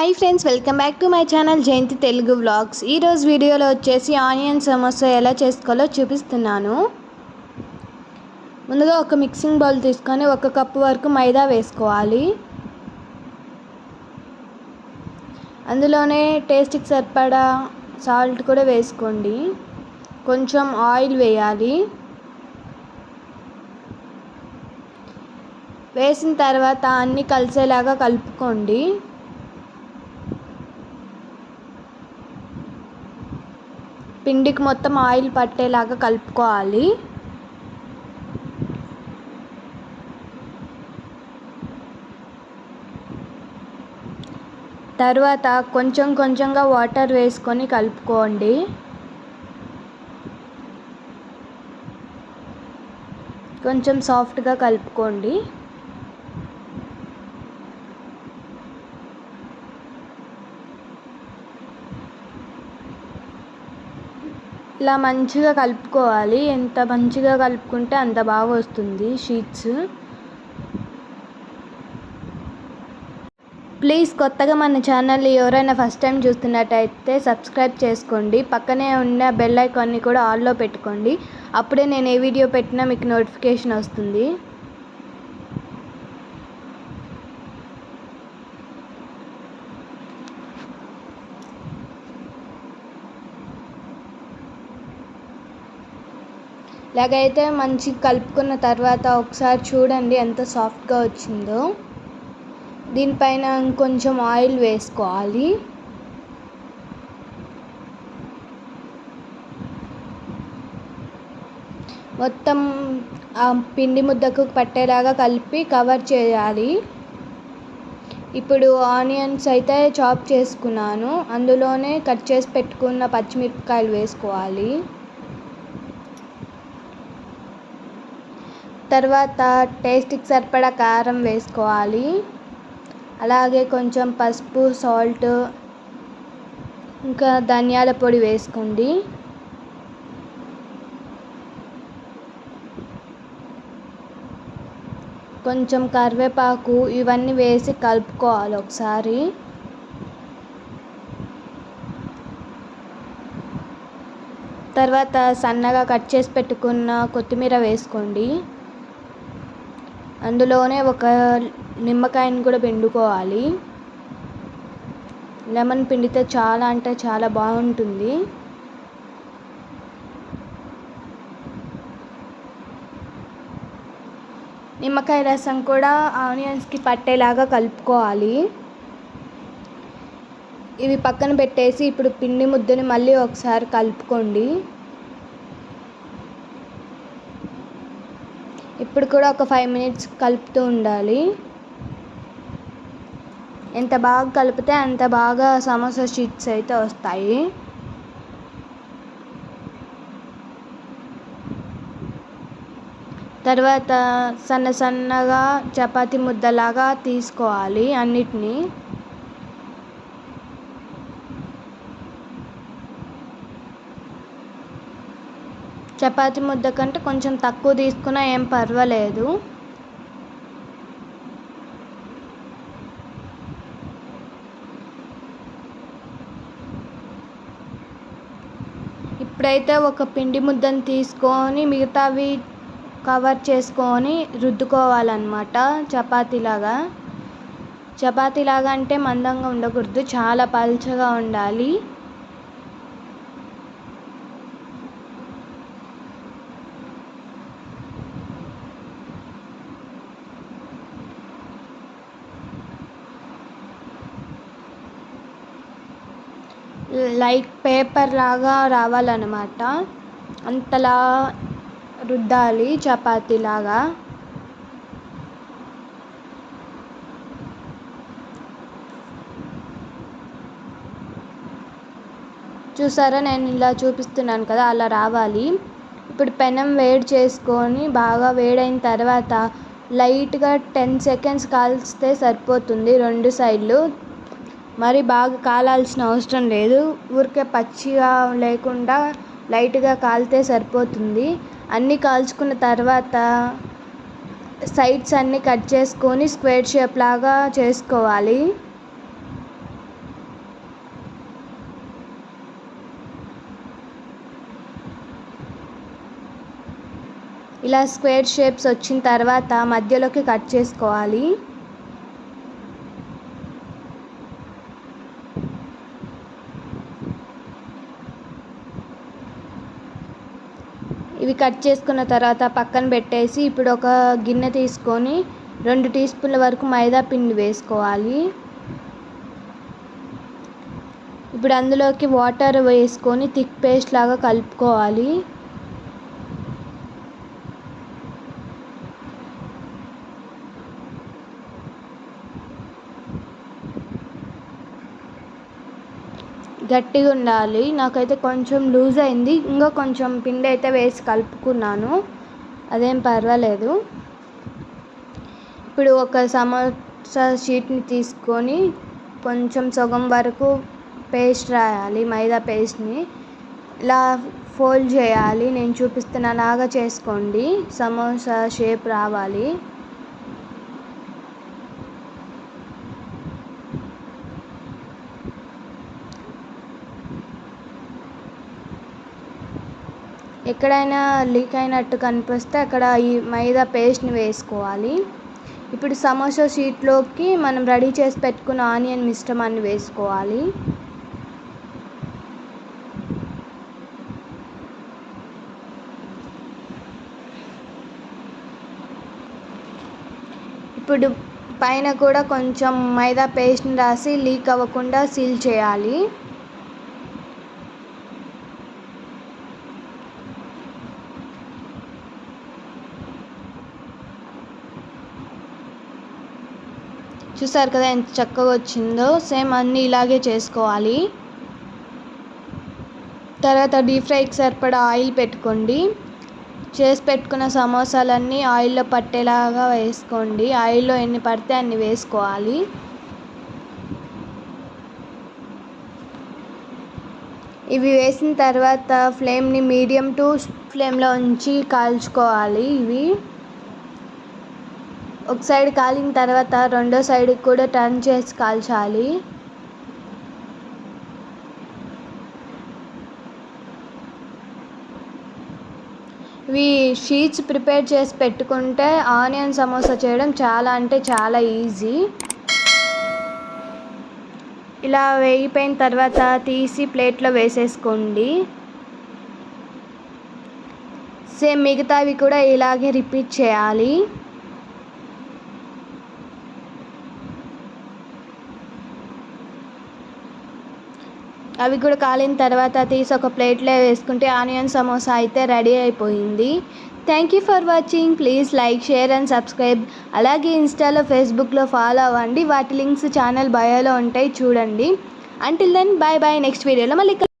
Hi friends welcome back to my channel Jayanthi Telugu vlogs ఈరోజు వీడియోలో వచ్చేసి onion samosa ఎలా చేసుకోవాలో చూపిస్తున్నాను. ముందుగా ఒక మిక్సింగ్ బౌల్ తీసుకొని ఒక కప్పు వరకు మైదా వేసుకోవాలి. అందులోనే టేస్ట్కి సరిపడా సాల్ట్ కూడా వేసుకోండి. కొంచెం ఆయిల్ వేయాలి. వేసిన తర్వాత అన్నీ కలిసేలాగా కలుపుకోండి. పిండికి మొత్తం ఆయిల్ పట్టేలాగా కలుపుకోవాలి. తర్వాత కొంచెం కొంచెంగా వాటర్ వేసుకొని కలుపుకోండి. కొంచెం సాఫ్ట్గా కలుపుకోండి. ఇలా మంచిగా కలుపుకోవాలి. ఎంత మంచిగా కలుపుకుంటే అంత బాగా వస్తుంది షీట్స్. ప్లీజ్ కొత్తగా మన ఛానల్ ఎవరైనా ఫస్ట్ టైం చూస్తున్నట్టయితే సబ్స్క్రైబ్ చేసుకోండి. పక్కనే ఉన్న బెల్ ఐకాన్ని కూడా ఆన్లో పెట్టుకోండి. అప్పుడే నేను ఏ వీడియో పెట్టినా మీకు నోటిఫికేషన్ వస్తుంది. ఇలాగైతే మంచి కలుపుకున్న తర్వాత ఒకసారి చూడండి ఎంత సాఫ్ట్గా వచ్చిందో. దీనిపైన ఇంకొంచెం ఆయిల్ వేసుకోవాలి. మొత్తం ఆ పిండి ముద్దకు పట్టేలాగా కలిపి కవర్ చేయాలి. ఇప్పుడు ఆనియన్స్ అయితే చాప్ చేసుకున్నాను. అందులోనే కట్ చేసి పెట్టుకున్న పచ్చిమిరపకాయలు వేసుకోవాలి. తర్వాత టేస్ట్కి సరిపడా కారం వేసుకోవాలి. అలాగే కొంచెం పసుపు సాల్ట్ ఇంకా ధనియాల పొడి వేసుకోండి. కొంచెం కరివేపాకు ఇవన్నీ వేసి కలుపుకోవాలి ఒకసారి. తర్వాత సన్నగా కట్ చేసి పెట్టుకున్న కొత్తిమీర వేసుకోండి. అందులోనే ఒక నిమ్మకాయని కూడా పిండుకోవాలి. లెమన్ పిండితే చాలా అంటే చాలా బాగుంటుంది. నిమ్మకాయ రసం కూడా ఆనియన్స్కి పట్టేలాగా కలుపుకోవాలి. ఇవి పక్కన పెట్టేసి ఇప్పుడు పిండి ముద్దని మళ్ళీ ఒకసారి కలుపుకోండి. ఇప్పుడు కూడా ఒక ఫైవ్ మినిట్స్ కలుపుతూ ఉండాలి. ఎంత బాగా కలిపితే అంత బాగా సమోసా షీట్స్ అయితే వస్తాయి. తర్వాత సన్న సన్నగా చపాతి ముద్దలాగా తీసుకోవాలి అన్నిటినీ. చపాతి ముద్ద కంటే కొంచెం తక్కువ తీసుకున్నా ఏం పర్వాలేదు. ఇప్పుడైతే ఒక పిండి ముద్దను తీసుకొని మిగతావి కవర్ చేసుకొని రుద్దుకోవాలన్నమాట చపాతీలాగా. చపాతీలాగా అంటే మందంగా ఉండకూడదు చాలా పల్చగా ఉండాలి. లైక్ పేపర్ లాగా రావాలన్నమాట. అంతలా రుద్దాలి చపాతీ లాగా. చూసారా? నేను ఇలా చూపిస్తున్నాను కదా అలా రావాలి. ఇప్పుడు పెనం వేడి చేసుకొని బాగా వేడైన తర్వాత లైట్గా టెన్ సెకండ్స్ కాల్స్తే సరిపోతుంది రెండు సైడ్లు. మరి బాగా కాలాల్సిన అవసరం లేదు. ఊరికే పచ్చిగా లేకుండా లైట్గా కాలితే సరిపోతుంది. అన్నీ కాల్చుకున్న తర్వాత సైడ్స్ అన్నీ కట్ చేసుకొని స్క్వేర్ షేప్ లాగా చేసుకోవాలి. ఇలా స్క్వేర్ షేప్స్ వచ్చిన తర్వాత మధ్యలోకి కట్ చేసుకోవాలి. ఇవి కట్ చేసుకున్న తర్వాత పక్కన పెట్టేసి ఇప్పుడు ఒక గిన్నె తీసుకొని రెండు టీ స్పూన్ల వరకు మైదా పిండి వేసుకోవాలి. ఇప్పుడు అందులోకి వాటర్ వేసుకొని థిక్ పేస్ట్ లాగా కలుపుకోవాలి. గట్టిగా ఉండాలి నాకైతే కొంచెం లూజ్ అయింది. ఇంకా కొంచెం పిండి అయితే వేసి కలుపుకున్నాను. అదేం పర్వాలేదు. ఇప్పుడు ఒక సమోసా షీట్ని తీసుకొని కొంచెం సగం వరకు పేస్ట్ రాయాలి మైదా పేస్ట్ని. ఇలా ఫోల్డ్ చేయాలి. నేను చూపిస్తున్న లాగా చేసుకోండి. సమోసా షేప్ రావాలి. ఎక్కడైనా లీక్ అయినట్టు కనిపిస్తే అక్కడ ఈ మైదా పేస్ట్ని వేసుకోవాలి. ఇప్పుడు సమోసా షీట్లోకి మనం రెడీ చేసి పెట్టుకున్న ఆనియన్ మిశ్రమాన్ని వేసుకోవాలి. ఇప్పుడు పైన కూడా కొంచెం మైదా పేస్ట్ని రాసి లీక్ అవ్వకుండా సీల్ చేయాలి. చూసారు కదా ఎంత చక్కగా వచ్చిందో? సేమ్ అన్నీ ఇలాగే చేసుకోవాలి. తర్వాత డీప్ ఫ్రైకి సరిపడా ఆయిల్ పెట్టుకోండి. చేసి పెట్టుకున్న సమోసాలన్నీ ఆయిల్లో పట్టేలాగా వేసుకోండి. ఆయిల్లో ఎన్ని పడితే అన్ని వేసుకోవాలి. ఇవి వేసిన తర్వాత ఫ్లేమ్ని మీడియం టు ఫ్లేమ్లో ఉంచి కాల్చుకోవాలి ఇవి. ఒక సైడ్ కాలిన తర్వాత రెండో సైడ్కి కూడా టర్న్ చేసి కాల్చాలి. ఇవి షీట్స్ ప్రిపేర్ చేసి పెట్టుకుంటే ఆనియన్ సమోసా చేయడం చాలా అంటే చాలా ఈజీ. ఇలా వేగిపోయిన తర్వాత తీసి ప్లేట్లో వేసేసుకోండి. సేమ్ మిగతావి కూడా ఇలాగే రిపీట్ చేయాలి. అవి కూడా కాలిన తర్వాత తీసి ఒక ప్లేట్లో వేసుకుంటే ఆనియన్ సమోసా అయితే రెడీ అయిపోయింది. Thank you for watching please like share and subscribe అలాగే ఇన్స్టాలో ఫేస్బుక్లో ఫాలో అవ్వండి. వాటి లింక్స్ ఛానల్ బయోలో ఉంటాయి. చూడండి. Until then bye bye next వీడియోలో మళ్ళీ